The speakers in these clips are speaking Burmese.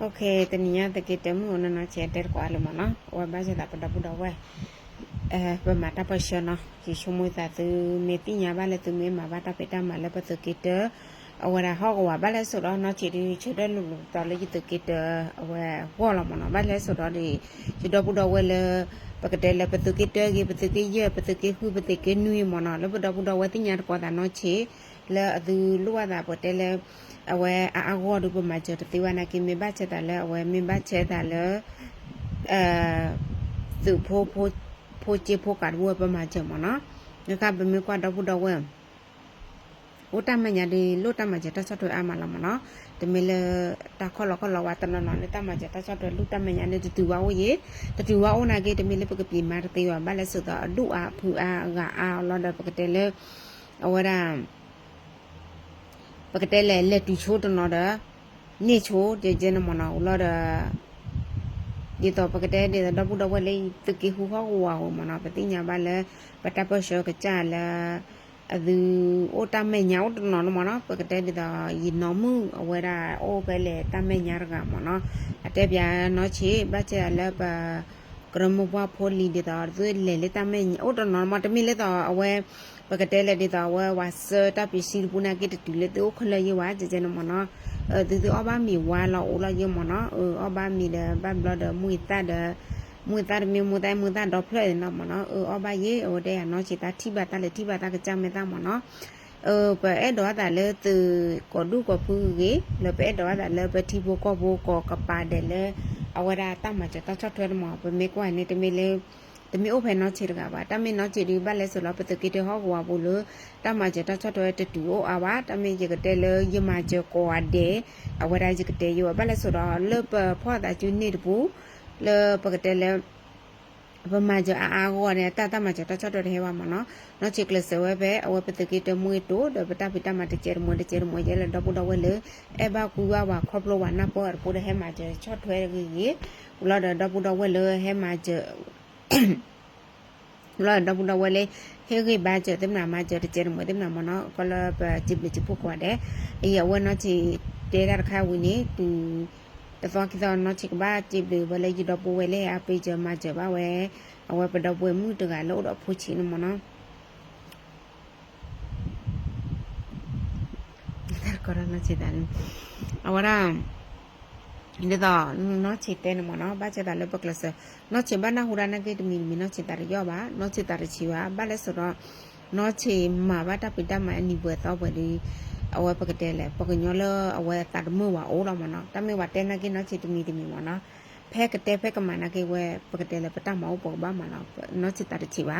okay tenia te ketemu na na che ter kwa lo mana wa ba je da pa da bu da wa eh pa ma ta pa shona ki shumu ta tu me ti nya ba le tu me ma ba ta pe ta ma le pa tu ke te awara ho ko wa bale so lo no chi ri che de lu lu ta le yit ke de awa ho lo mo no bale so lo de chi do bu do we le pa ke de le pa tu ke de ge pa tu ke ye pa tu ke hu pa tu ke nu mo no le bu do bu do we ti nya ko da no chi le adu lu wa da po de le awa a a go du bu ma che de ti wa na ki me ba che da le awa me ba che da le eh tu po po po che po ka ru pa ma che mo no ငါကဘမေကွာတော့ဘူးတော့ဝဲ กี้เตอเอาไว้หัวเรามั้งเนาะบ้านเลยสุดแล้วดิจุดดับปะดับไว้เลยปกติแล้วปะตะกี้เตอกี่ปะตะกี้เยอะปะตะกี้คือปะตะกี้นุ่ยมั้งเนาะแล้วปะดับปะดับไว้ที่ญาติกว่าแต่เนาะเชแล้วดูลู่ว่าแต่ปะเตแล้ว အဝဲအာအောဒုပမာချတတိဝနာကိမေဘချက်တယ်လဲအဝဲမေဘချက်တယ်လဲအဲသူဖိုးဖိုးဖိုးချဖိုးကတ်ဝပမာချက်မနော်ငါကဘမေကွာတော့ဘူးတော့ဝဲဥတမညာဒီလုတမချက်တဆတ်ထွေအမလာမနော်တမီလေတာခေါ်လခေါ်လဝတနနော်နေတမချက်တဆတ်ထွေလုတမညာနေတူဝါဝရေတူဝါအိုနာကေတမီလေပကပြေမာတတေဝဘာလဲဆိုတော့အဒုအာဖူအာဂါအာလောဒပကတဲလေအဝရ ပကတဲလေလက်တူချိုးတနော်ဒါနေချိုးကြကြနမနာဦးလာဒါဒီတော့ပကတဲတဲ့တော့ဘူးတော့ဝဲလေးတကီဟူဟောဝါဟောမနာပတိညာပါလဲပတပရှောကကြလာအ သူအိုတမဲညောင်းတနော်မနာပကတဲတဲ့ยีနမှုအဝဲတာအိုပဲလေတမဲညာရကမနာအတဲပြနော်ချေဘတ်ချလဲပါကရမဘဖိုလီဒီတာဇွေလေလေတမဲအိုတနော်မတမီလေတော့အဝဲပကတဲလေဒီတာဝဲဝါစတာပစီပူနာကေတူလေတိုခလယေဝါကြကြနမနော်အဲဒီဒီအဘမီဝါလောလာယေမနော်အဘမီဒဘဘလဒမွေတဒ မူတာမီမူတိုင်းမူတာတော့ဖလဲနော်မနော်အော်ဘာရေဟိုတဲ့နော်ချီတာထိပါတာလေထိပါတာကကြမဲ့တာမနော်အော်ပဲအဲ့တော့တာလေသူကောဒုကဖူးကြီးလေပဲတော့တာလေပဲထိဖို့ကောဖို့ကောကပါတယ်လေအဝရတာမချတာချထွဲမဘမေကွိုင်းနေတမီလေတမီအိုဖဲနော်ချီတကပါတမီနော်ချီဒီဘတ်လဲဆိုတော့ပတကီတဟောကွာဘူးလို့တမချတာချထွဲတတူအဝါတမီရကတဲလေယမချကောအဒေအဝရရကတဲယောဘတ်လဲဆိုတော့လေပဖောတာချူနေတဘူး လေပကတဲလဲဘမကြအာအာကိုနဲ့တတမကြတချတော်တဲ့ဟဲဝမနော်နော်ချစ်ကလစဝဲပဲအဝပတကိတမွေတိုဒပတပတမတချေမွန်တချေမွေရလဒပဒဝဲလေအဘကူဝဝခပလဝနာပေါ်ပူတဲ့ဟဲမကြချော့ထွဲကြီးဥလာဒပဒဝဲလေဟဲမကြဥလာဒပဒဝဲလေဟဲဂိဘာကြတမနာမကြတချေမွေတမနာမနော်ကလပချစ်ချစ်ပုကွာတဲ့အေယဝနော်ချစ်တဲရခါဝင်းနေသူ တဖကိသောနော်ချစ်ဘာจิบလေဝဲလေကြတော့ပဝဲလေအပေးကြမှာကြပါဝဲအဝဲပတော့ပွဲမှုတကလို့တော့ဖို့ချီနမနော်ဒါကရနာချီတယ်အဝရာဒီတော့နော်ချီတဲ့နမနော်ဘာချတာလဲပကလစနော်ချီဘာနာဟူရနာကေတ မီမီနော်ချီတာရောပါနော်ချီတာချီပါဘာလဲဆိုတော့နော်ချီမှာဘာတပိတမအနိဘွယ်တော့ပွဲဒီအဝဲပကတဲ့လေပကညောလအဝဲတတ်မဝအိုးတော့မနော်တမေဝတဲနာကိနော်ချီတမီတမီမနော်ဖဲကတဲ့ဖဲကမနာကေဝဲပကတဲ့လေပတမောပေါ်ပါမနော်နော်ချီတာချီပါ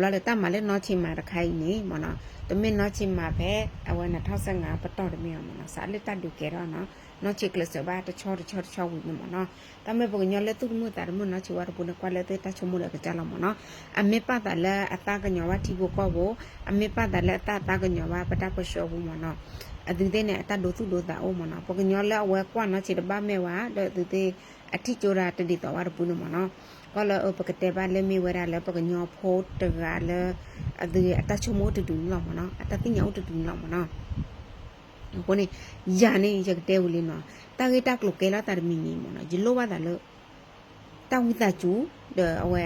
လာလေတမလေနော်ချီမာတခိုင်နေမနော်တမင်နော်ချီမာဖဲအဝဲ2015ပတော့တမီမနော်စာလက်တတ်ဒူကေရောနော် နော်ချီကလစဘာတချောတချောတချောဝင်မနော်တမေပကညောလေသူမှုတာမှုနော်ချီဝါပုန်ကွာလေတချမှုလေကကြလာမနော်အမေပတ်တာလေအတာကညောဝတီဘကောဘောအမေပတ်တာလေအတာတာကညောဝပတပရှောဘူးမနော်အဒီတဲ့နဲ့အတဒိုသူဒိုတာအိုမနော်ပကညောလေအဝဲကွာနော်ချီတပါမဲဝါတဲ့ဒီတဲ့အထိကြိုရာတတိတော်ဝါပုနမနော်ကလအပကတဲ့ပါလေမီဝရလေပကညောဖိုးတကလေအဒီအတချမိုးတူလောက်မနော်အတတိညောတူလောက်မနော် ကိုနေယာနေရတဲ့ဦးလေးနော်တာဂေတာကလုကေလာတာမီမီမနော်ဂျလိုဝါတာလို့တာဝိတာကျူတဲ့အဝဲ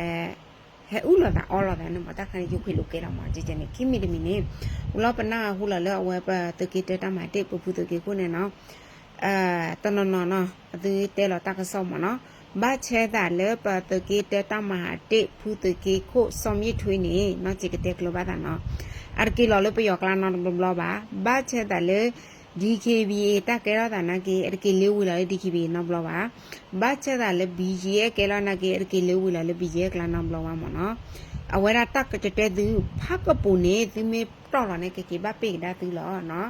ဟဲဥလာတာအော်လာတာနမတာခန်ယူခွေလုကေလာမှာကြည်ကြနေခိမီတမီနေဟူလာပနာဟူလာလေအဝဲပတကေတတမတေပပူတကေကိုနေနော်အဲတနနနအဒီတဲလာတာကဆောမနော်ဘာချဲတာလေပတကေတတမဟာတေဖူတကေကိုစောမြထွေးနေနော်ကြည်ကတဲ့ကလောပါတာ နော်အရကီလောလေပယောကလာနော်ဘလဘာဘာချဲတာလေ DKB တက်ကြရတာနာကေအကေလေးဝီလာလေ DKB နော်ဘလပါဘာချက်တာလေ BG ရဲ့ကဲလာနာကေအကေလေးဝီလာလေ BG ရဲ့ကလာနော်ဘလပါမနော်အဝဲရတက်ကြတဲ့သူဖကပူနေသူမေတော့လာနေကေကေဘာပိဒါသူလောနော်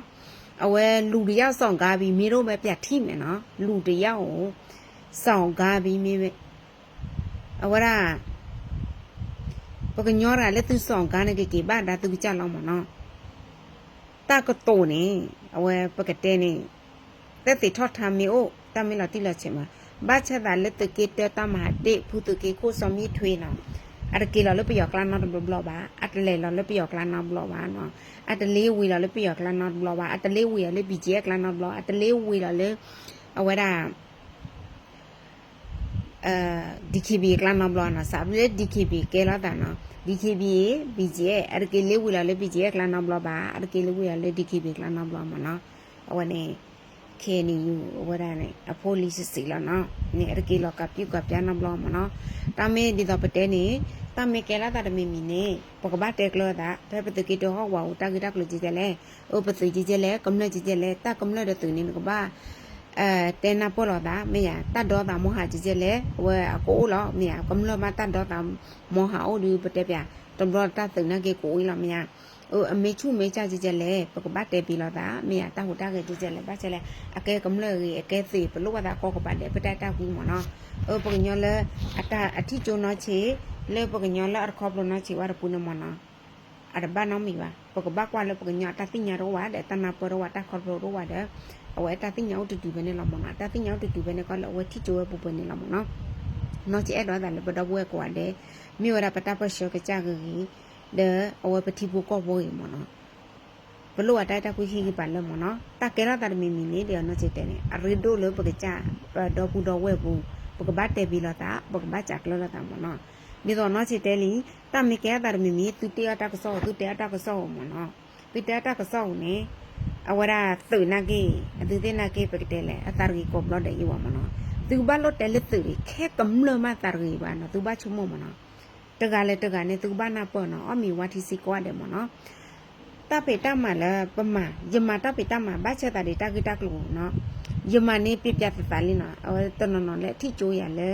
အဝဲလူတယောက်ဆောင်ကားပြီးမင်းတို့ပဲပြတ်ထိမယ်နော်လူတယောက်ကိုဆောင်ကားပြီးမင်းပဲအဝဲရပကညောရလေသူဆောင်ကားနေကေကေဘာဒါသူကြလောက်မနော် ตากโตนี่เอาไว้ปกตินี่แต่ติทอดทำมีโอตามิลาติลาเชมาบ้าชะดาเลตเกเตตามหาเตผู้ตเกโคสมีทวีนาอัตเกเราเลปยอกลานนอนบลอบาอัตเลเราเลปยอกลานนอนบลอบาเนาะอัตเลวีเราเลปยอกลานนอนบลอบาอัตเลวีเราเลปีเจกลานนอนบลออัตเลวีเราเลเอาไว้ได้ လီစစီလာနော်နေအရကေလောကပြုတ်ကပြန်နဘလမနော်တမေဒီတော့ပတဲနေတမေကဲလာတာတမီမီနေပကဘာတက်လောတာဖဲပတကီတော့ဟောဝါဦးတာဂီတာကလိုကြည့်ကြလဲဥပစီကြည့်ကြလဲကမ္လကြည့်ကြလဲတကမ္လတဲ့သူနေကဘာ အဲတဲနာပေါ်လာတာမေယတတ်တော့တာမောဟာကြည့်ကြလဲဝဲအကိုလောမေယကမ္လမတတ်တော့တာမောဟာအိုဒီပတဲပြတဘရတတ်တဲ့နကေကိုလာမေယအိုအမေချုမေချကြည့်ကြလဲပကဘာတဲပြီလာတာမေယတဟိုတာကေကြည့်ကြလဲဘာချက်လဲအကဲကမ္လရေအကဲစီပလို့ဝတာကောကပါလေပတဲတာကူမနော်အိုပကညောလဲအတာအထီကျုံတော့ချေလေပကညောလဲအခေါပလို့နော်ချေဝရပူနမနော် ada ba no mi ba poko ba kwa le poko nya ta ti nya ro wa de ta na po ro wa ta kho ro wa de awe ta ti nya u tu tu be ne la mo na ta ti nya u tu tu be ne ko le we ti jo we pu pu ne la mo no no chi e do da le ba do we ko wa de mi wa da pa ta pa sho ke cha ge gi de awe pa ti bu ko bo yi mo no ဘလို့အတိုက်တခုရှိပါလဲမနော်တကယ်ရတာမီမီနေတယ်နော်ချစ်တယ်အရီဒိုလို့ပကကြတော့ဘူးတော့ဝဲဘူးပကပတ်တယ်ပြီးတော့တာပကပတ်ကြကလောတာမနော် ဒီတော့နော်ချစ်တယ်လီတမီကဲတာမီမီသူတရားတကဆောသူတရားတကဆောမနော်သူတရားတကဆောနေအဝရသူနာကြီးအသူတင်နာကြီးပကတယ်လေအတာကြီးကောဘလို့တယ်ယူမနော်သူဘာလို့တယ်လက်သူခဲကမလမတာကြီးပါနော်သူဘာချုံမမနော်တကလည်းတကနဲ့သူဘာနာပေါ်နော်အမီဝါတီစီကွာတယ်မနော်တပိတမလည်းပမယမတပိတမဘာချက်တာဒီတကိတကလို့နော်ယမနေပြပြတတလေးနော်အဝတနနလည်းထိချိုးရလဲ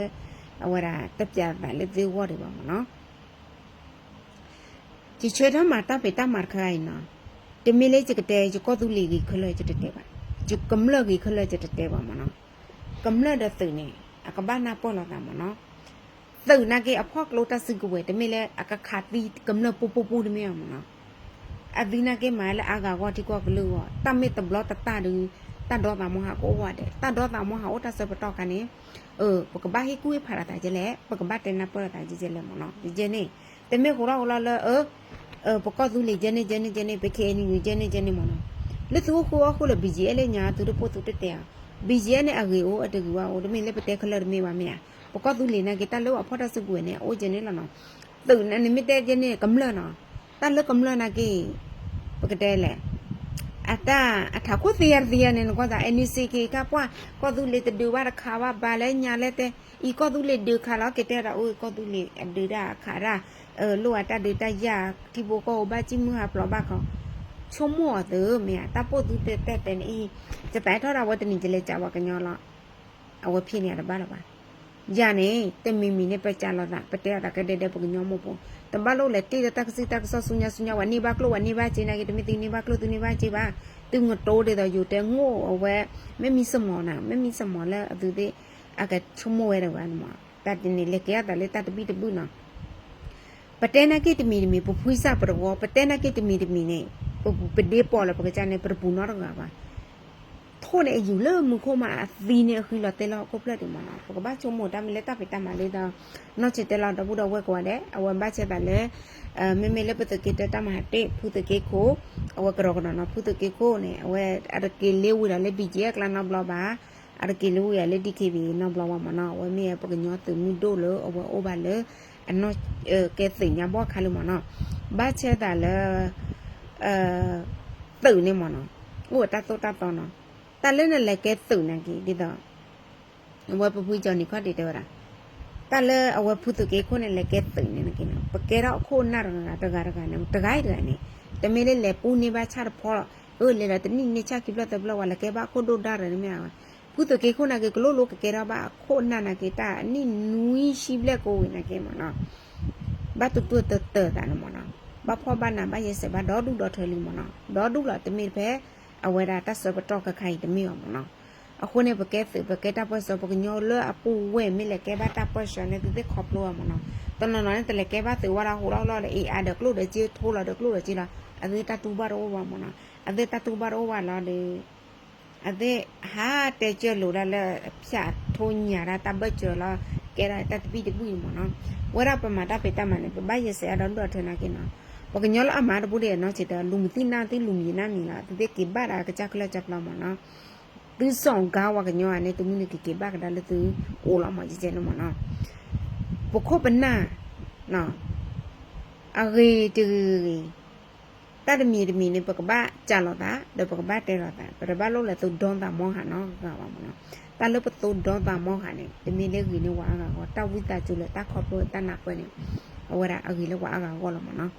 အဝရတပြတာလည်းသေဝတယ်ပါမနော်ဒီချွေတော့မှာတပိတမခိုင်းနော်တမီလေးချကတဲ့ချကောသူလီကြီးခလွဲချတဲ့တဲ့ပါချကမလကြီးခလွဲချတဲ့တဲ့ပါမနော်ကမလတဲ့သူနေအကဘာနာပေါ်လာတာမနော်သူနာကေအဖောက်လို့တဆကဝဲတမီလေးအကခါတီကမလပူပူပူတမီမနော်အဒီနာကေမိုင်လာအာဂါဝတိကောကလူဝတမေတဘလတတ ဒူတဒေါတာမဟာကိုဝတဲ့တဒေါတာမဟာဩတဆပတော့ကနေเออปกบะฮิกุဖာရတာကြလေပကဘတဲ့နပေါ်တာကြကြလေမနော်ဒီကျနေတမေခေါရဟလာလเออเออปกသူလေကျနေကျနေကျနေပကေနီကျနေကျနေမနော်လသူခုအခုလဘီဂျီအလေညာသူတို့ပို့သူတက်တဲ့ဘီဂျီနဲ့အဂေအိုအတကူဝါအိုတမေလေပတဲခလရမေပါမေပကသူလေနာကေတလောအဖော်တစကွေနဲ့အိုကျနေလနော်သူနနိမတဲ့ကျနေကမလနော်တလကမလနာကေပကတဲ့လေ ata atha ko thiar dia nen ko da nic ke ka pwa ko du le de wa kha wa ba le nya le te i ko du le de kha la ke te ra o ko du le de ra kha ra lo ata de ta ya ki bo ko ba chi mu ha plo ba ko ชั่วโมงเดิมเนี่ยตาปวดดูแต่แต่แต่นี่จะแปลทอดเราว่าตนิจะเลยจะว่ากันยอละเอาว่าพี่เนี่ยระบ้าระบ้ายาเนี่ยแต่มีมีเนี่ยไปจานเราละไปเตะเราก็ได้ได้ปกยอมโมโป တဘလို့လေတိတက်စီတက်ဆဆူညာဆူညာဝနိဘကလို့ဝနိဘချေနာကတမီတိနိဘကလို့သူနိဘချေပါသူငတိုးတဲ့တော့ယူတဲ့ငို့အဝဲမမီစမောနာမမီစမောလဲအသူတဲ့အကချုံမဝဲတယ်ဝမ်းမှာတတ်တင်လေကရတာလေတတ်တပိတပုနော်ပတဲနာကိတမီတမီပဖွိစပရဝပတဲနာကိတမီတမီနေပပဒေပေါ်လပကချနေပရပူ နော်တော့ပါထိုးနေယူလမှုခမအသီးနေခိလတဲလောက်ကိုပလက်တယ်မနော်ပကဘာချုံမတမလဲတပ်ပိတမလေးတော့နော်ချစ်တဲလောက်တပုတော့ဝက်ကွာတယ်အဝဘချက်တယ်လေအမေမေလပတကေတတမဟာတေဖုတကေကိုအဝကရောကနော်ဖုတကေကိုနေအဝအရကေလေးဝရလေဘီဂျီကလနော်ဘလပါအရကေလေးဝရလေဒီကေဘီနော်ဘလဝမနော်ဝမေပကညောတမီဒိုလောအဝအိုဘာလေအနော်ကဲသိညာဘောခါလို့မနော်ဘာချက်တယ်လေအဲတူနေမနော်ဟိုတတ်တော့တတ်တော့နော် တလည်းနဲ့လည်းကဲတူနေကြီးဒီတော့ဝပပူကြောင့်ဒီခွတ်တေတော့တလည်းအဝဖုတကေခုနဲ့လည်းကဲတူနေနေကိနော်ပကေတော့ခုနာရနာတကားတကားနဲ့တကိုက်တကနေတမီလေးလေပူနေပါချတ်ဖောဟိုလေတနိနေချကိဘလတဘလဝလာကေဘာကိုဒိုဒါရနေမြာဖုတကေခုနာကေကလိုလိုကေရပါခုနာနာကေတာနိနူးရှိဘလက်ကိုဝင်နေကေမနော်ဘာတူတူတတတာနမနော်ဘာဖောဘာနာဘာယေစဘာဒေါ်ဒူဒေါ်ထွေလီမနော်ဒေါ်ဒူလာတမီပဲ အဝဲတာတဆဘတော့ကခိုင်တမီရောမနော်အခုနေပကဲပကဲတာပတ်စပကညောလအပူဝဲမိလေကဲဘာတာပတ်စနေတိခေါပလို့မနော်တနနော်တလေကဲဘာတေဝရာဟိုလောလောလေအေအာဒကလို့တဲ့ချီထိုးလာဒကလို့တဲ့ချီလာအသေးတတူဘာရောဝမနော်အသေးတတူဘာရောဝလာလေအသေးဟာတဲကျလို့လာဖြတ်ထိုးညာတာတပတ်ကျလာကဲရတတပိတပူမနော်ဝရပမာတပေတမနေဘာရစေအတော်တော်ထနာကိနော် ပကညောလအမာတပုတဲ့နော်ချစ်တယ်လူမသိနာသိလူမြင်နာမြင်လာတိကေဘာရာကကြကလကြပလာမနော်သူဆောင်ကားဝကညောအနေသူမိနေကေကေဘကဒါလသူအိုလာမကြီးကျဲနော်မနော်ပခုပနာနော်အဂေတူတတ်မီတမီနေပကဘာကြာလို့တာဒပကဘာတဲရတာပရဘာလို့လဲသူဒွန်တာမောဟာနော်ကပါမနော်တလပသူဒွန်တာမောဟာနေတမီလေးကြီးနေဝါကတော့တဝိတာကျူလေတခေါ်ပေါ်တနာပွဲနေအဝရအဂေလေဝါကတော့လောမနော်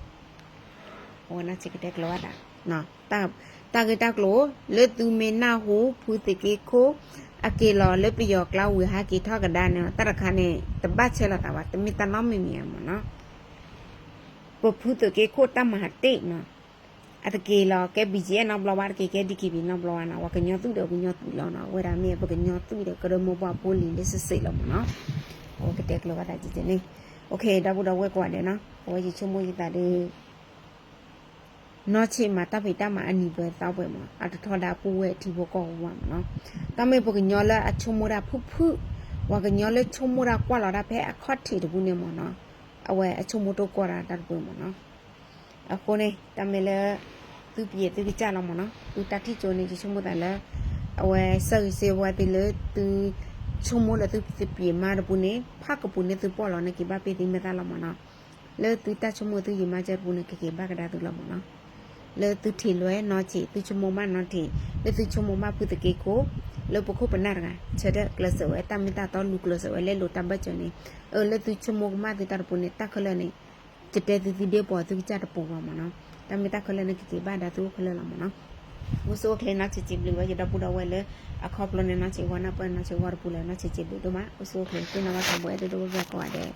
ဟောနာချစ်တဲ့ကလောတာနော်တာတာကတကလောလေသူမေနာဟုဖူတကေခိုအကေလောလေပယောကလာဝေဟာကေထောကဒါနေတရခါနေတပတ်ချဲလာတာပါတမီတနောမမီမီမနော်ပဖူတကေခိုတမဟာတေနော်အတကေလောကဲဘီဂျီနော်ဘလဝါကေကေဒီကီဘီနော်ဘလဝါနော်ဝကညောတူတယ်ကညောတူလောနော်ဝေရာမီပကညောတူတယ်ကရမောပွားပိုလီလေးစစ်စစ်လောမနော်ဟောကတဲ့ကလောကတာကြည့်နေโอเคဒါဘူးတော့ဝဲကွာတယ်နော်ဝဲကြီးချုံမွေးတာဒီနော်ချီမှာတပ်ဖိတမှာအနီပဲတော က်ပဲမှာအတထောဒါပူဝဲဒီဘောကောဝါမနော်တမေပကညောလာအချုံမရာဖုဖုဝကညောလေချုံမရာကွာလာတာဖဲအခေါတ်တီတဘူးနေမနော်အဝဲအချုံမတော့ကွာတာတတ်ပွဲမနော်အခုနေတမေလေသူပြေသူကြလာမနော်သူတတိချိုနေချုံမတယ်လေအဝဲဆောက်စေဝတ်တယ်လေသူချုံမလေသူပြေမာတဘူးနေဖကပူနေသူပေါ်လာနေကိဘပေတိမတလာမနော်လေသူတချုံမသူယ မချက်ဘူးနေကေကေဘကဒါသူလာမနော် le tu thi lue no chi tu chumo ma no thi le tu chumo ma pu te ke ko le po ko panar ga che de kle so e ta mi ta to lu kle so e le lo ta ba che ni e le tu chumo ma ti ta pu ne ta khle ni che te ti ti de po tu cha ta po ma ma no ta mi ta khle ni ki ki ba da tu khle la ma no ဝဆိုကလေနာချစ်ချစ်ဘလဝရဒပူဒဝဲလေအခါပလနေနာချေဝနာပနာချေဝရပူလေနာချစ်ချစ်ဘဒမဝဆိုကလေကိနာဝတ်ဘွဲတေတော့ဘကွာတဲ့